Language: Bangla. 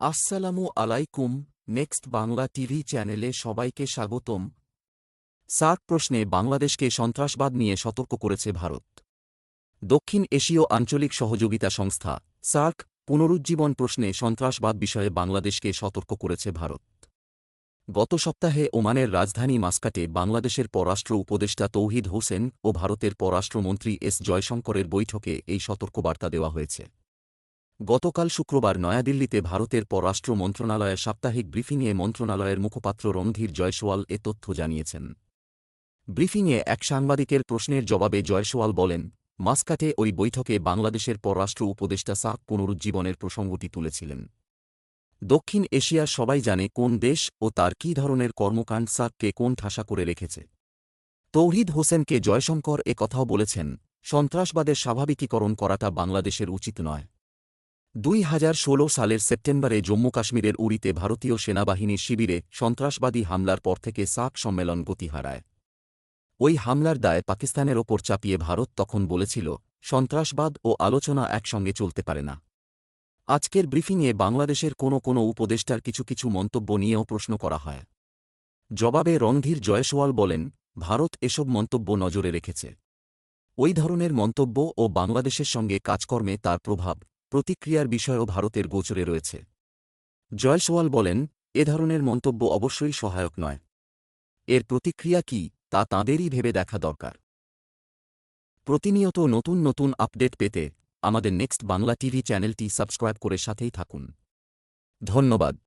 আসসালামু আলাইকুম, নেক্সট বাংলা টিভি চ্যানেলে সবাইকে স্বাগতম। সার্ক প্রশ্নে বাংলাদেশকে সন্ত্রাসবাদ নিয়ে সতর্ক করেছে ভারত। দক্ষিণ এশীয় আঞ্চলিক সহযোগিতা সংস্থা, সার্ক, পুনরুজ্জীবন প্রশ্নে সন্ত্রাসবাদ বিষয়ে বাংলাদেশকে সতর্ক করেছে ভারত। গত সপ্তাহে ওমানের রাজধানী মাস্কাটে বাংলাদেশের পররাষ্ট্র উপদেষ্টা তৌহিদ হোসেন ও ভারতের পররাষ্ট্রমন্ত্রী এস জয়শঙ্করের বৈঠকে এই সতর্কবার্তা দেওয়া হয়েছে। গতকাল শুক্রবার নয়াদিল্লিতে ভারতের পররাষ্ট্র মন্ত্রণালয়ের সাপ্তাহিক ব্রিফিংয়ে মন্ত্রণালয়ের মুখপাত্র রণধীর জয়সওয়াল এ তথ্য জানিয়েছেন। ব্রিফিংয়ে এক সাংবাদিকের প্রশ্নের জবাবে জয়সওয়াল বলেন, মাস্কাটে ওই বৈঠকে বাংলাদেশের পররাষ্ট্র উপদেষ্টা সাক পুনরুজ্জীবনের প্রসঙ্গটি তুলেছিলেন। দক্ষিণ এশিয়ার সবাই জানে কোন দেশ ও তার কী ধরনের কর্মকাণ্ড সাককে কোন ঠাসা করে রেখেছে। তৌহিদ হোসেনকে জয়শঙ্কর কথাও বলেছেন, সন্ত্রাসবাদের স্বাভাবিকীকরণ করাটা বাংলাদেশের উচিত নয়। দুই হাজার ষোলো সালের সেপ্টেম্বরে জম্মু কাশ্মীরের উড়িতে ভারতীয় সেনাবাহিনীর শিবিরে সন্ত্রাসবাদী হামলার পর থেকে সাক সম্মেলন গতি হারায় ওই হামলার দায় পাকিস্তানের ওপর চাপিয়ে ভারত তখন বলেছিল, সন্ত্রাসবাদ ও আলোচনা একসঙ্গে চলতে পারে না। আজকের ব্রিফিংয়ে বাংলাদেশের কোনো কোনো উপদেষ্টার কিছু কিছু মন্তব্য নিয়েও প্রশ্ন করা হয়। জবাবে রণধীর জয়সওয়াল বলেন, ভারত এসব মন্তব্য নজরে রেখেছে। ওই ধরনের মন্তব্য ও বাংলাদেশের সঙ্গে কাজকর্মে তার প্রভাব প্রতিক্রিয়ার বিষয়ও ভারতের গোচরে রয়েছে। জয়সওয়াল বলেন, এ ধরনের মন্তব্য অবশ্যই সহায়ক নয়। এর প্রতিক্রিয়া কি, তা তাঁদেরই ভেবে দেখা দরকার। প্রতিনিয়ত নতুন নতুন আপডেট পেতে আমাদের নেক্সট বাংলা টিভি চ্যানেলটি সাবস্ক্রাইব করে সাথেই থাকুন। ধন্যবাদ।